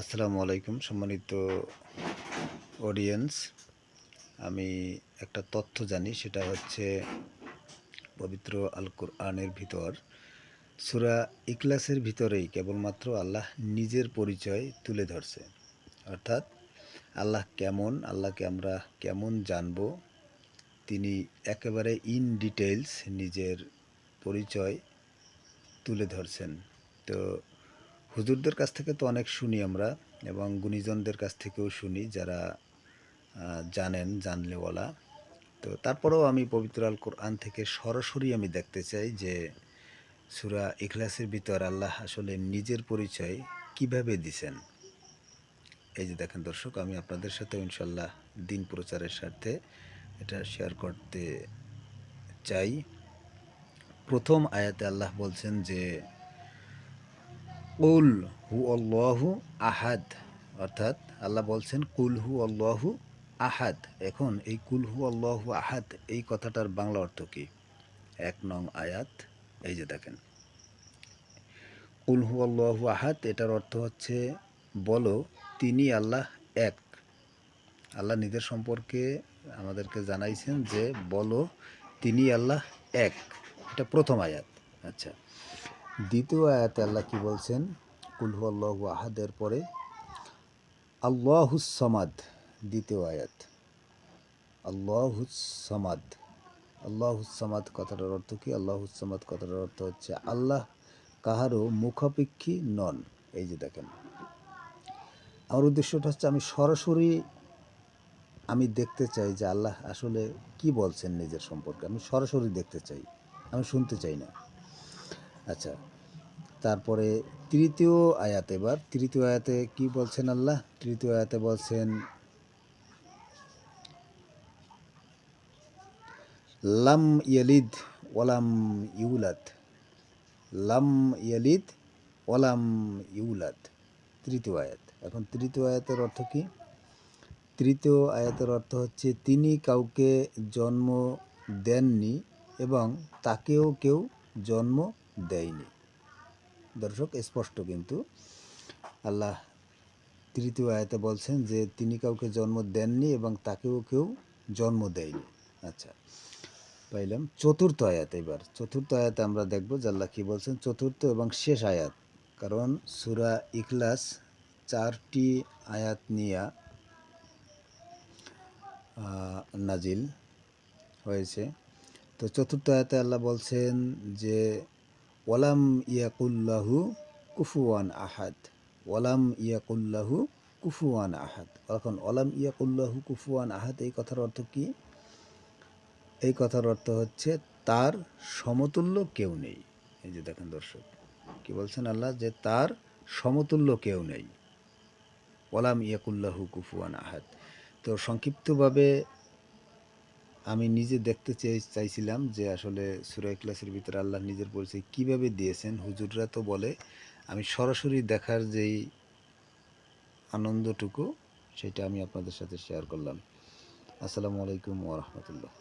আসসালামু আলাইকুম, সম্মানিত অডিয়েন্স আমি একটা তথ্য জানি, সেটা হচ্ছে পবিত্র আল কোরআনের ভিতর। সুরা ইকলাসের ভিতরেই কেবলমাত্র আল্লাহ নিজের পরিচয় তুলে ধরছে। অর্থাৎ আল্লাহ কেমন, আল্লাহকে আমরা কেমন জানব, তিনি একেবারে ইন ডিটেলস নিজের পরিচয় তুলে ধরছেন। তো হুজুরদের কাছ থেকে তো অনেক শুনি আমরা এবং গুণীজনদের কাছ থেকেও শুনি যারা জানেন জানলেওয়ালা। তো তারপরেও আমি পবিত্র আল কোরআন থেকে সরাসরি আমি দেখতে চাই যে সুরা ইখলাসের ভিতর আল্লাহ আসলে নিজের পরিচয় কীভাবে দিছেন। এই যে দেখেন দর্শক, আমি আপনাদের সাথে ইনশাল্লাহ দিন প্রচারের স্বার্থে এটা শেয়ার করতে চাই। প্রথম আয়াতে আল্লাহ বলছেন যে কুল হু আল্লাহু আহাদ। অর্থাৎ আল্লাহ বলছেন, কুল হু আল্লাহু আহাদ। এখন এই কুল হু আল্লাহু আহাদ, এই কথাটার বাংলা অর্থ কি? এক নং আয়াত, এই যে দেখেন। কুল হু আল্লাহু আহাদ, এটার অর্থ হচ্ছে, বলো তিনি আল্লাহ এক। আল্লাহ নিজের সম্পর্কে আমাদেরকে জানাইছেন যে, বলো তিনি আল্লাহ এক। এটা প্রথম আয়াত। আচ্ছা। দ্বিতীয় আয়াতে আল্লাহ কি বলছেন? কুলহু আল্লাহ আহাদের পরে আল্লাহুস সমাদ, দ্বিতীয় আয়াত। আল্লাহুস সমাদ। আল্লাহুস সমাদ কথাটার অর্থ কি? আল্লাহুস সমাদ কথাটার অর্থ হচ্ছে আল্লাহ কাহারও মুখাপেক্ষী নন। এই যে দেখেন। আমার উদ্দেশ্যটা হচ্ছে আমি সরাসরি আমি দেখতে চাই যে আল্লাহ আসলে কি বলছেন নিজের সম্পর্কে। আমি সরাসরি দেখতে চাই। আমি শুনতে চাই না। আচ্ছা। তারপরে তৃতীয় আয়াত এবার। তৃতীয় আয়াতে কি বলছেন আল্লাহ? তৃতীয় আয়াতে বলছেন, লাম ইয়ালিদ ওয়ালাম ইউলাদ। লাম ইয়ালিদ ওয়ালাম ইউলাদ। তৃতীয় আয়াত। এখন তৃতীয় আয়াতের অর্থ কি? তৃতীয় আয়াতের অর্থ হচ্ছে, তিনি কাউকে জন্ম দেননি এবং তাকেও কেউ জন্ম দেয়নি। দর্শক স্পষ্ট কিন্তু। আল্লাহ তৃতীয় আয়াতে বলছেন যে, তিনি কাউকে জন্ম দেননি এবং তাকেও কেউ জন্ম দেয়নি। আচ্ছা পাইলাম চতুর্থ আয়াত এবার। চতুর্থ আয়াতে আমরা দেখব যে আল্লাহ কী বলছেন, চতুর্থ এবং শেষ আয়াত। কারণ সুরা ইখলাস চারটি আয়াত নিয়া নাজিল হয়েছে। তো চতুর্থ আয়াতে আল্লাহ বলছেন যে ওয়ালাম ইয়াকুল্লাহু কুফুয়ান আহাদ। ওয়ালাম ইয়াকুল্লাহু কুফুয়ান আহাদ। এখন ওয়ালাম ইয়াকুল্লাহু কুফুয়ান আহাদ, এই কথার অর্থ কি? এই কথার অর্থ হচ্ছে তার সমতুল্য কেউ নেই। এই যে দেখেন দর্শক, কি বলছেন আল্লাহ? যে তার সমতুল্য কেউ নেই। ওয়ালাম ইয়াকুল্লাহু কুফুয়ান আহাদ। তো সংক্ষিপ্তভাবে আমি নিজে দেখতে চেয়ে চাইছিলাম যে আসলে সুরাই ক্লাসের ভিতরে আল্লাহ নিজের পরিচয় কীভাবে দিয়েছেন। হুজুররা তো বলে, আমি সরাসরি দেখার যেই আনন্দটুকু, সেটা আমি আপনাদের সাথে শেয়ার করলাম। আসসালামু আলাইকুম ওরহমতুল্লাহ